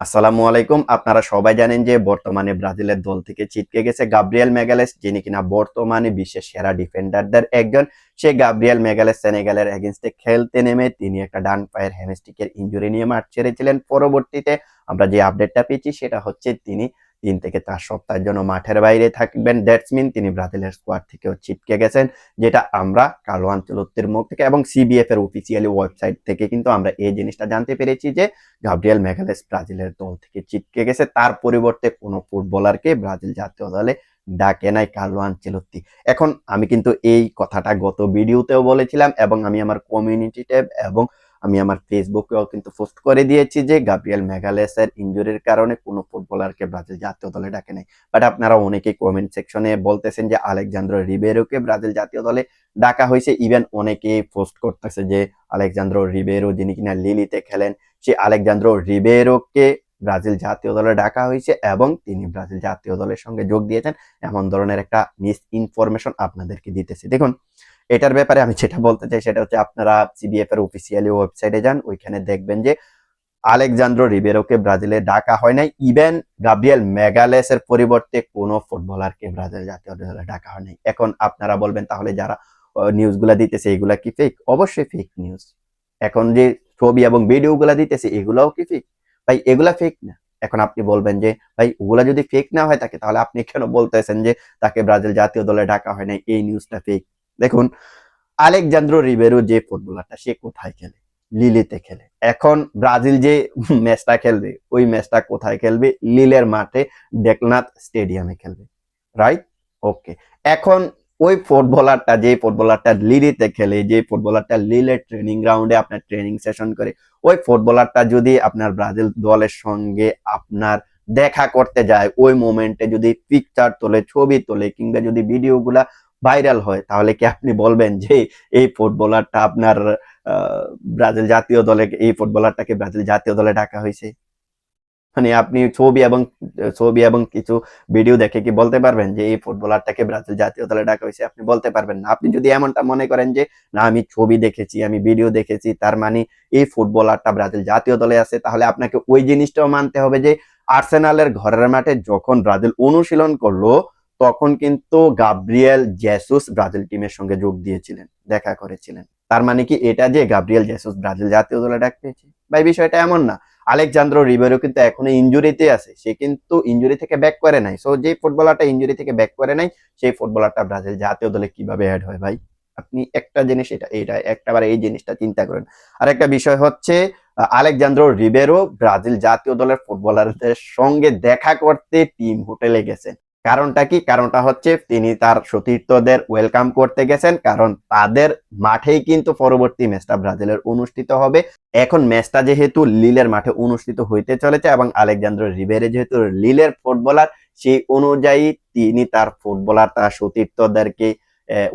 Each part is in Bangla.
আসসালামু আলাইকুম। আপনারা সবাই জানেন যে বর্তমানে ব্রাজিলের দল থেকে ছিটকে গেছে গাব্রিয়েল মেগালেস, যিনি কিনা বর্তমানে বিশ্বের সেরা ডিফেন্ডারদের একজন। সে গাব্রিয়েল মেগালেস সেনেগালের এগেনস্টে খেলতে নেমে তিনি একটা ডান পায়ের হ্যামস্টিকের ইঞ্জুরি নিয়ে মাঠ ছেড়েছিলেন। পরবর্তীতে আমরা যে আপডেটটা পেয়েছি সেটা হচ্ছে তিনি তিন থেকে চার সপ্তাহের জন্য মাঠের বাইরে থাকবেন। দ্যাটস মিন তিনি ব্রাজিলের স্কোয়াড থেকেও ছিটকে গেছেন, যেটা আমরা কালো আঞ্চলত্বের মুখ থেকে এবং সিবিএফ এর অফিসিয়ালি ওয়েবসাইট থেকে কিন্তু আমরা এই জিনিসটা জানতে পেরেছি যে গাব্রিয়েল মেগালেস ব্রাজিলের দল থেকে ছিটকে গেছে। তার পরিবর্তে কোনো ফুটবলারকে ব্রাজিল জাতীয় দলে ডাকে নাই কার্লো আনচেলত্তি। এখন আমি কিন্তু এই কথাটা গত ভিডিওতেও বলেছিলাম এবং আমি আমার কমিউনিটি ট্যাব এবং আমি আমার ফেসবুকেও কিন্তু পোস্ট করে দিয়েছি যে গাব্রিয়েল মেগালেসের ইনজুরির কারণে কোনো ফুটবলারকে ব্রাজিল জাতীয় দলে ডাকে নাই। বাট আপনারা অনেকেই কমেন্ট সেকশনে বলতেছেন যে আলেকজান্দ্র রিবেরোকে ব্রাজিল জাতীয় দলে ডাকা হয়েছে। ইভেন অনেকেই পোস্ট করতেছে যে আলেকজান্দ্র রিবেরো যিনি কিনা লিলিতে খেলেন সেই আলেকজান্দ্রো রিবেরোকে ব্রাজিল জাতীয় দলে ডাকা হয়েছে এবং তিনি ব্রাজিল জাতীয় দলের সঙ্গে যোগ দিয়েছেন। এমন ধরনের একটা মিস ইনফরমেশন আপনাদেরকে দিতেছি। দেখুন এটার ব্যাপারে আমি যেটা বলতে চাই সেটা হচ্ছে আপনারা সিবিএফ এর অফিসিয়ালি ওয়েবসাইটে যান, ওইখানে দেখবেন যে আলেকজান্দ্রো রিবেরোকে ব্রাজিলে ডাকা হয় নাই। ইভেন গাব্রিয়েল মেগালেসের পরিবর্তে কোনো ফুটবলারকে ব্রাজিল জাতীয় দলে ডাকা হয় নাই। এখন আপনারা বলবেন, তাহলে যারা নিউজগুলা দিতেছে, এগুলা কি ফেক অবশ্যই ফেক নিউজ এখন যে ছবি এবং ভিডিও গুলা দিতেছে, এগুলাও কি ফেক ভাই, এগুলা ফেক না। এখন আপনি বলবেন যে, ভাই, ওগুলা যদি ফেক না হয় থাকে তাহলে আপনি কেন বলতেছেন যে তাকে ব্রাজিল জাতীয় দলে ডাকা হয় নাই? এই নিউজটা ফেক দেখুন, আলেকজান্দ্রো রিবেরো যে ফুটবলারটা, সে কোথায় খেলে? লিলিতে খেলে। এখন ব্রাজিল যে ম্যাচটা খেলবে, ওই ম্যাচটা কোথায় খেলবে? লিলের মাঠে, ডেকনাথ স্টেডিয়ামে খেলবে। রাইট ওকে এখন ওই ফুটবলারটা, যে ফুটবলারটা লিলিতে খেলে, যে ফুটবলারটা লিলের ট্রেনিং গ্রাউন্ডে আপনার ট্রেনিং সেশন করে, ওই ফুটবলারটা যদি আপনার ব্রাজিল দলের সঙ্গে আপনার দেখা করতে যায়, ওই মোমেন্টে যদি পিকচার তোলে, ছবি তোলে, কিংবা যদি ভিডিওগুলা ভাইরাল হয়, তাহলে কি আপনি বলবেন যে এই ফুটবলারটা আপনার ব্রাজিল জাতীয় দলে, এই ফুটবলারটাকে ব্রাজিল জাতীয় দলে ডাকা হয়েছে? মানে আপনি ছবি এবং ছবি এবং কিছু ভিডিও দেখে কি বলতে পারবেন যে এই ফুটবলারটাকে ব্রাজিল জাতীয় দলে ডাকা হয়েছে? আপনি বলতে পারবেন না। আপনি যদি এমনটা মনে করেন যে, না, আমি ছবি দেখেছি, আমি ভিডিও দেখেছি, তার মানে এই ফুটবলারটা ব্রাজিল জাতীয় দলে আছে, তাহলে আপনাকে ওই জিনিসটাও মানতে হবে যে আর্সেনালের ঘরের মাঠে যখন ব্রাজিল অনুশীলন করল তখন কিন্তু গাব্রিয়েল জেসুস ব্রাজিল টিমের সঙ্গে যোগ দিয়েছিলেন, দেখা করেছিলেন। তার মানে কি এটা যে গাব্রিয়েল জেসুস ব্রাজিল জাতীয় দলে ডাক পেয়েছে? ভাই, বিষয়টা এমন না। আলেকজান্দ্রো রিবেরো কিন্তু এখনও ইঞ্জুরিতে আছে, সে কিন্তু ইঞ্জুরি থেকে ব্যাক করে নাই। সো যে ফুটবলারটা ইঞ্জুরি থেকে ব্যাক করে নাই, সেই ফুটবলারটা ব্রাজিল জাতীয় দলে কীভাবে অ্যাড হয় ভাই? আপনি একটা জিনিস এটা এটা, একটাবার এই জিনিসটা চিন্তা করেন। আর একটা বিষয় হচ্ছে, আলেকজান্দ্রো রিবেরো ব্রাজিল জাতীয় দলের ফুটবলারদের সঙ্গে দেখা করতে টিম হোটেলে গেছেন। কারণটা কি? কারণটা হচ্ছে তিনি তার সতীর্থদের ওয়েলকাম করতে গেছেন, কারণ তাদের মাঠেই কিন্তু পরবর্তী ম্যাচটা ব্রাজিলের অনুষ্ঠিত হবে। এখন ম্যাচটা যেহেতু লিলের মাঠে অনুষ্ঠিত হইতে চলেছে এবং আলেকজান্দ্র রিবেরে যেহেতু লিলের ফুটবলার সেই অনুযায়ী তিনি তার ফুটবলার তার সতীর্থদেরকে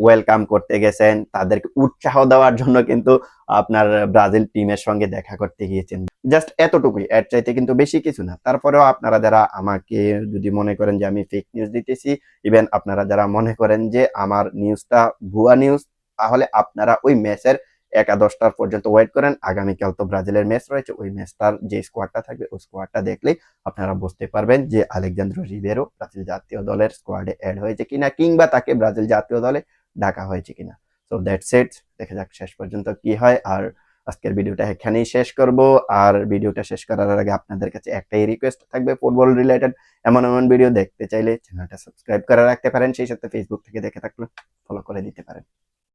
ওয়েলকাম করতে গেছেন। তাদেরকে উৎসাহ দেওয়ার জন্য কিন্তু আপনার ব্রাজিল টিমের সঙ্গে দেখা করতে গিয়েছেন। জাস্ট এতটুকুই। এর চাইতে কিন্তু বেশি কিছু না। তারপরেও আপনারা যারা আমাকে যদি মনে করেন যে আমি ফেক নিউজ দিতেছি ইভেন আপনারা যারা মনে করেন যে আমার নিউজটা ভুয়া নিউজ তাহলে আপনারা ওই ম্যাচের একাদশটার পর্যন্ত ওয়েট করেন। আগামীকাল তো ব্রাজিলের ম্যাচ রয়েছে, ওই ম্যাচটার যে স্কোয়াডটা থাকবে, ওই স্কোয়াডটা দেখলেই আপনারা বুঝতে পারবেন যে আলেকজান্দ্র রিবেরো ব্রাজিল জাতীয় দলের স্কোয়াডে অ্যাড হয়েছে কিনা, কিংবা তাকে ব্রাজিল জাতীয় দলে ডাকা হয়েছে কিনা। সো দ্যাটস ইট দেখা যাক শেষ পর্যন্ত কি হয়। আর আজকের ভিডিওটা এখানেই শেষ করব। আর ভিডিওটা শেষ করার আগে আপনাদের কাছে একটাই রিকোয়েস্ট থাকবে ফুটবল রিলেটেড এমন এমন ভিডিও দেখতে চাইলে চ্যানেলটা সাবস্ক্রাইব করে রাখতে পারেন। সেই সাথে ফেসবুক থেকে দেখে থাকলে ফলো করে দিতে পারেন।